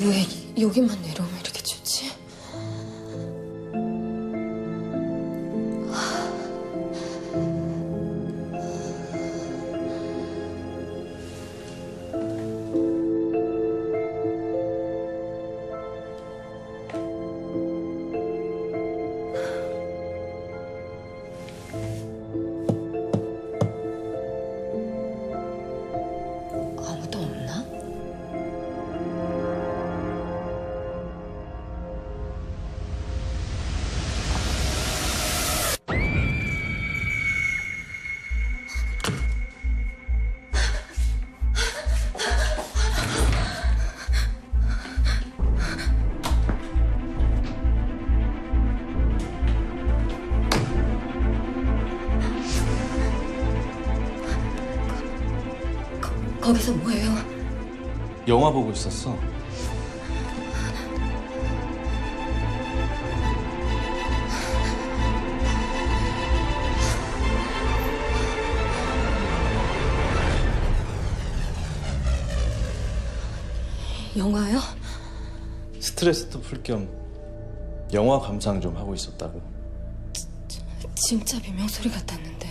왜 여기만 내려오면 이렇게 춥지? 거, 거기서 뭐해요? 영화 보고 있었어. 영화요? 스트레스도 풀 겸 영화 감상 좀 하고 있었다고. 진짜 비명 소리 같았는데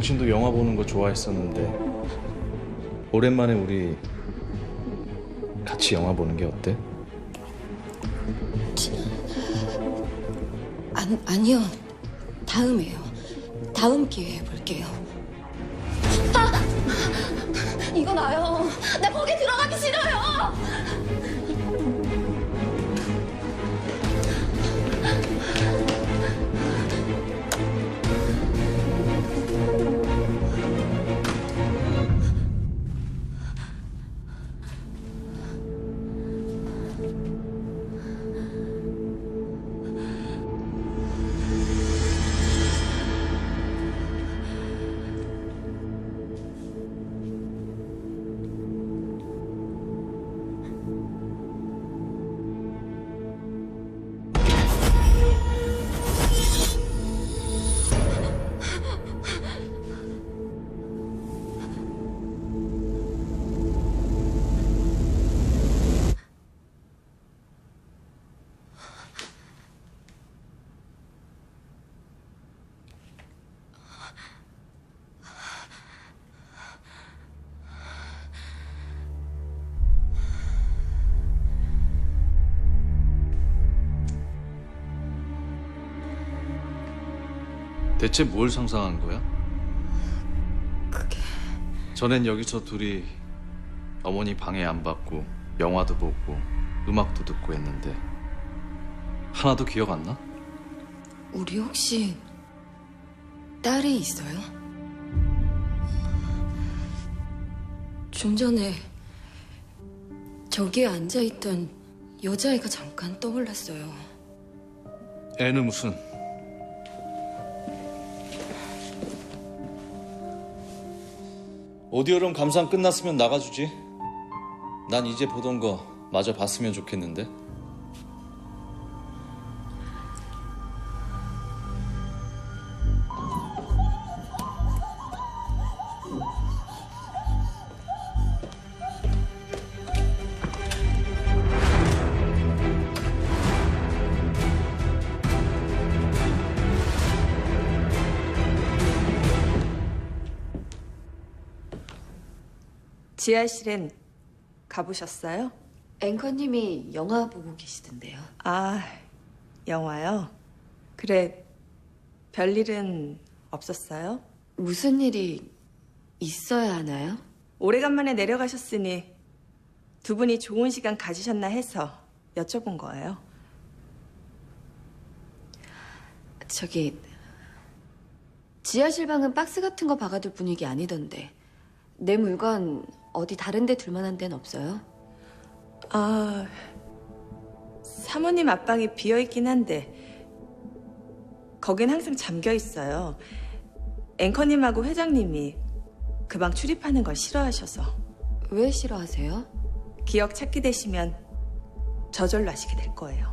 당신도 영화 보는 거 좋아했었는데 오랜만에 우리 같이 영화 보는 게 어때? 안, 아니요. 다음에요. 다음 기회에 볼게요. 아! 이거 나요. 나 거기 들어가기 싫어요 대체 뭘 상상한 거야? 그게 전엔 여기서 둘이 어머니 방해 안 받고 영화도 보고 음악도 듣고 했는데 하나도 기억 안 나? 우리 혹시 딸이 있어요? 좀 전에 저기에 앉아있던 여자애가 잠깐 떠올랐어요. 애는 무슨 오디오룸 감상 끝났으면 나가주지. 난 이제 보던 거 마저 봤으면 좋겠는데 지하실엔 가보셨어요? 앵커님이 영화 보고 계시던데요. 아, 영화요? 그래, 별일은 없었어요? 무슨 일이 있어야 하나요? 오래간만에 내려가셨으니 두 분이 좋은 시간 가지셨나 해서 여쭤본 거예요. 저기 지하실 방은 박스 같은 거 박아둘 분위기 아니던데 내 물건 어디 다른 데 둘만한 데는 없어요? 아, 사모님 앞방이 비어 있긴 한데 거긴 항상 잠겨 있어요. 앵커님하고 회장님이 그 방 출입하는 걸 싫어하셔서 왜 싫어하세요? 기억 찾게 되시면 저절로 하시게 될 거예요.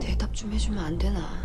대답 좀 해주면 안 되나?